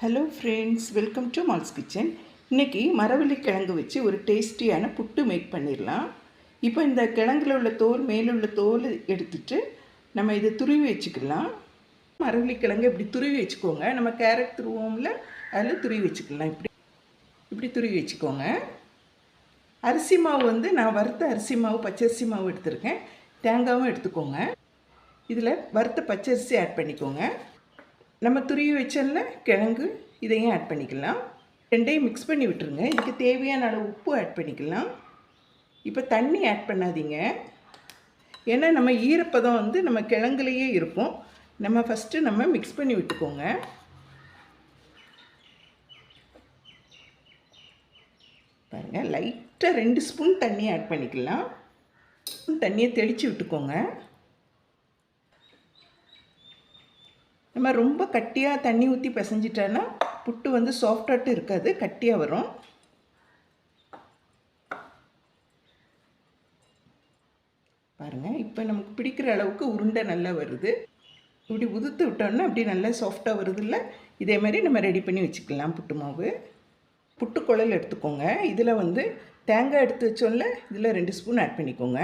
Hello friends welcome to Mal's kitchen இன்றைக்கி மரவள்ளி கிழங்கு வச்சு ஒரு டேஸ்டியான புட்டு மேக் பண்ணிடலாம். இப்போ இந்த கிழங்குல உள்ள தோல் மேலே உள்ள தோல் எடுத்துட்டு நம்ம இதை துருவி வச்சுக்கலாம். மரவள்ளி கிழங்கு இப்படி துருவி வச்சுக்கோங்க. நம்ம கேரட் துருவோம்ல அதில் துருவி வச்சுக்கலாம். இப்படி இப்படி துருவி வச்சுக்கோங்க. அரிசி மாவு வந்து நான் வறுத்த அரிசி மாவு பச்சரிசி மாவு எடுத்திருக்கேன். தேங்காவும் எடுத்துக்கோங்க. இதில் வறுத்த பச்சரிசி ஆட் பண்ணிக்கோங்க. நம்ம துருவி வச்சோம்ல கிழங்கு இதையும் ஆட் பண்ணிக்கலாம். ரெண்டையும் மிக்ஸ் பண்ணி விட்டுருங்க. இதுக்கு தேவையான அளவு உப்பு ஆட் பண்ணிக்கலாம். இப்போ தண்ணி ஆட் பண்ணாதீங்க. ஏன்னா நம்ம ஈரப்பதம் வந்து நம்ம கிழங்குலையே இருக்கும் நம்ம ஃபஸ்ட்டு நம்ம மிக்ஸ் பண்ணி விட்டுக்கோங்க. பாருங்கள் லைட்டாக ரெண்டு ஸ்பூன் தண்ணி ஆட் பண்ணிக்கலாம். தண்ணியை தெளித்து விட்டுக்கோங்க. நம்ம ரொம்ப கட்டியாக தண்ணி ஊற்றி பிசைஞ்சிட்டோன்னா புட்டு வந்து சாஃப்டாட்டு இருக்காது கட்டியாக வரும். பாருங்கள் இப்போ நமக்கு பிடிக்கிற அளவுக்கு உருண்டை நல்லா வருது. இப்படி உதுத்து விட்டோன்னா அப்படி நல்லா சாஃப்டாக வருதுல்ல? இதே மாதிரி நம்ம ரெடி பண்ணி வச்சுக்கலாம் புட்டு மாவு. புட்டு குழல் எடுத்துக்கோங்க. இதில் வந்து தேங்காய் எடுத்து வச்சோம்ல இதில் ரெண்டு ஸ்பூன் ஆட் பண்ணிக்கோங்க.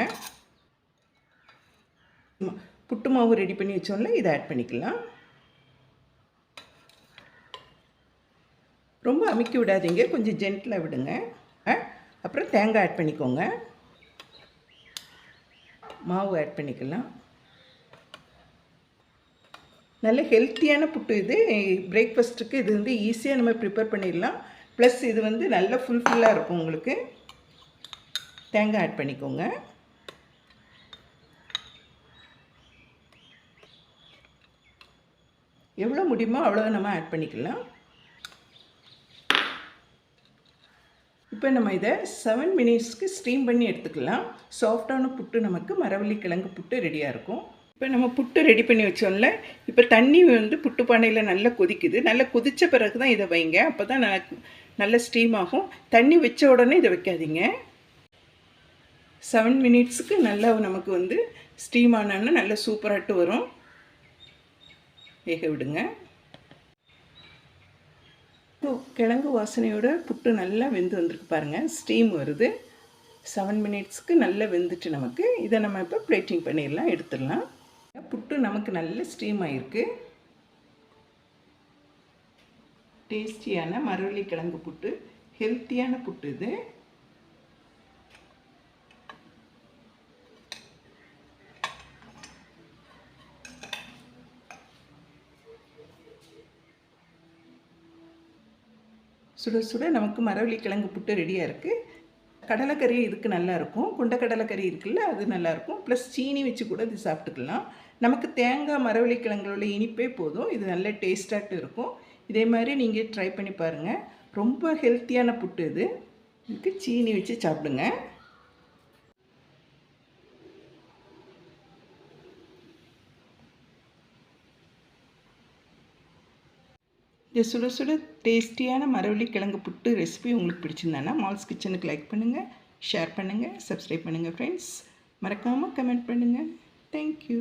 புட்டு மாவு ரெடி பண்ணி வச்சோம்ல இதை ஆட் பண்ணிக்கலாம். ரொம்ப அமுக்கி விடாதீங்க. கொஞ்சம் ஜென்டிலாக விடுங்க. அப்புறம் தேங்காய் ஆட் பண்ணிக்கோங்க. மாவு ஆட் பண்ணிக்கலாம். நல்ல ஹெல்த்தியான புட்டு இது. பிரேக்ஃபாஸ்ட்டுக்கு இது வந்து ஈஸியாக நம்ம ப்ரிப்பேர் பண்ணிடலாம். ப்ளஸ் இது வந்து நல்ல ஃபுல்ஃபில்லாக இருக்கும் உங்களுக்கு. தேங்காய் ஆட் பண்ணிக்கோங்க. எவ்வளோ முடியுமோ அவ்வளோ நம்ம ஆட் பண்ணிக்கலாம். இப்போ நம்ம இதை செவன் மினிட்ஸ்க்கு ஸ்டீம் பண்ணி எடுத்துக்கலாம். சாஃப்டான புட்டு நமக்கு மரவள்ளி கிழங்கு புட்டு ரெடியாக இருக்கும். இப்போ நம்ம புட்டு ரெடி பண்ணி வச்சோம்ல. இப்போ தண்ணி வந்து புட்டு பானையில் நல்லா கொதிக்குது. நல்லா கொதித்த பிறகு தான் இதை வைங்க. அப்போ தான் நல்லா ஸ்டீம் ஆகும். தண்ணி வச்ச உடனே இதை வைக்காதீங்க. செவன் மினிட்ஸுக்கு நல்லா நமக்கு வந்து ஸ்டீம் ஆனோன்னா நல்லா சூப்பராகட்டு வரும். வேக விடுங்க. கிழங்கு வாசனையோட புட்டு நல்லா வெந்து வந்திருக்கு பாருங்கள் ஸ்டீம் வருது. செவன் மினிட்ஸ்க்கு நல்லா வெந்துட்டு நமக்கு. இதை நம்ம இப்போ பிளேட்டிங் பண்ணிடலாம் எடுத்துடலாம். புட்டு நமக்கு நல்ல ஸ்டீம் ஆகிருக்கு டேஸ்டியான மரவள்ளி கிழங்கு புட்டு. ஹெல்த்தியான புட்டு இது. சுட சுட நமக்கு மரவள்ளி கிழங்கு புட்டு ரெடியாக இருக்குது கடலைக்கறி இதுக்கு நல்லாயிருக்கும் கொண்டக்கடலைக்கறி இருக்குல்ல அது நல்லாயிருக்கும் ப்ளஸ் சீனி வச்சு கூட இது சாப்பிட்டுக்கலாம். நமக்கு தேங்காய் மரவள்ளி கிழங்குகளோட இனிப்பே போதும். இது நல்ல டேஸ்டாட்டு இருக்கும். இதே மாதிரி நீங்கள் ட்ரை பண்ணி பாருங்கள் ரொம்ப ஹெல்த்தியான புட்டு இது. இதுக்கு சீனி வச்சு சாப்பிடுங்க. இந்த சுட சுட டேஸ்டியான மரவள்ளி கிழங்கு புட்டு ரெசிபி உங்களுக்கு பிடிச்சிருந்தானா மால்ஸ் கிச்சனுக்கு லைக் பண்ணுங்கள் ஷேர் பண்ணுங்கள் சப்ஸ்கிரைப் பண்ணுங்கள் ஃப்ரெண்ட்ஸ் மறக்காமல் கமெண்ட் பண்ணுங்கள் தேங்க்யூ